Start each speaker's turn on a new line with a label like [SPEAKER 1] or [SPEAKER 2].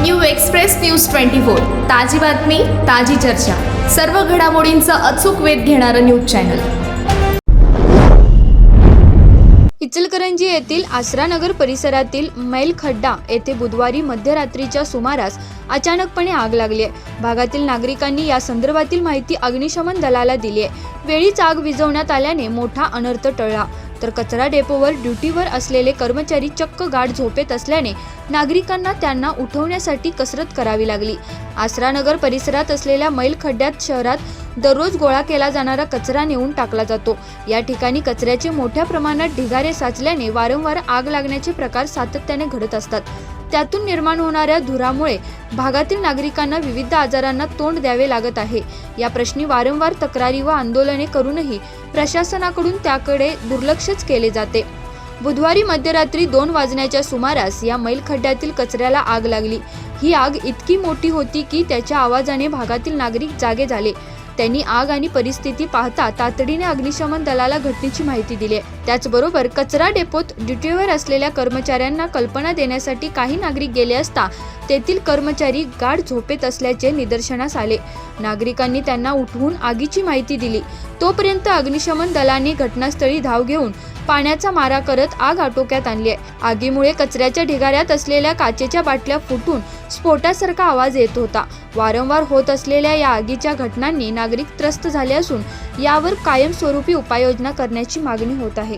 [SPEAKER 1] New express news twenty four. ताजी बातमी ताजी चर्चा. सर्व घडामोडींचा अचूक वेध घेणारं न्यूज चॅनल.
[SPEAKER 2] इचलकरंजी येथील आसरानगर परिसरातील मैलखड्डा येथे बुधवारी मध्यरात्रीच्या सुमारास अचानकपणे आग लागली आहे. भागातील नागरिकांनी या संदर्भातील माहिती अग्निशमन दलाला दिली आहे. वेळीच आग विझवण्यात आल्याने मोठा अनर्थ टळला. तर कचरा डेपोवर ड्युटीवर असलेले कर्मचारी चक्क गाढ झोपेत असल्याने नागरिकांना त्यांना उठवण्यासाठी कसरत करावी लागली. आसरानगर परिसरात असलेल्या मैल खड्ड्यात शहरात दररोज गोळा केला जाणारा कचरा नेऊन टाकला जातो. या ठिकाणी कचऱ्याचे मोठ्या प्रमाणात ढिगारे साचल्याने वारंवार आग लागण्याचे प्रकार सातत्याने घडत असतात. त्यातून निर्माण होणाऱ्या धुरामुळे भागातील नागरिकांना विविध आजारांना तोंड द्यावे लागत आहे. या प्रश्नी वारंवार तक्रारी व आंदोलने करूनही प्रशासनाकडून त्याकडे दुर्लक्षच केले जाते. बुधवारी मध्यरात्री दोन वाजण्याच्या सुमारास या मैलखड्ड्यातील कचऱ्याला आग लागली. ही आग इतकी मोठी होती की त्याच्या आवाजाने भागातील नागरिक जागे झाले. त्यांनी आग आणि परिस्थिती पाहता तातडीने अग्निशमन दलाला घटनेची माहिती दिली. त्याचबरोबर कचरा डेपोत ड्युटीवर असलेल्या कर्मचाऱ्यांना कल्पना देण्यासाठी काही नागरिक गेले असता तेथील कर्मचारी गाढ झोपेत असल्याचे निदर्शनास आले. नागरिकांनी त्यांना उठवून आगीची माहिती दिली. तोपर्यंत अग्निशमन दलाने घटनास्थळी धाव घेऊन पाण्याचा मारा करत आग आटोक्यात आणली आहे. आगीमुळे कचऱ्याच्या ढिगाऱ्यात असलेल्या काचेच्या बाटल्या फुटून स्फोटासारखा आवाज येत होता. वारंवार होत असलेल्या या आगीच्या घटनांनी नागरिक त्रस्त झाले असून यावर कायमस्वरूपी उपाययोजना करण्याची मागणी होत आहे.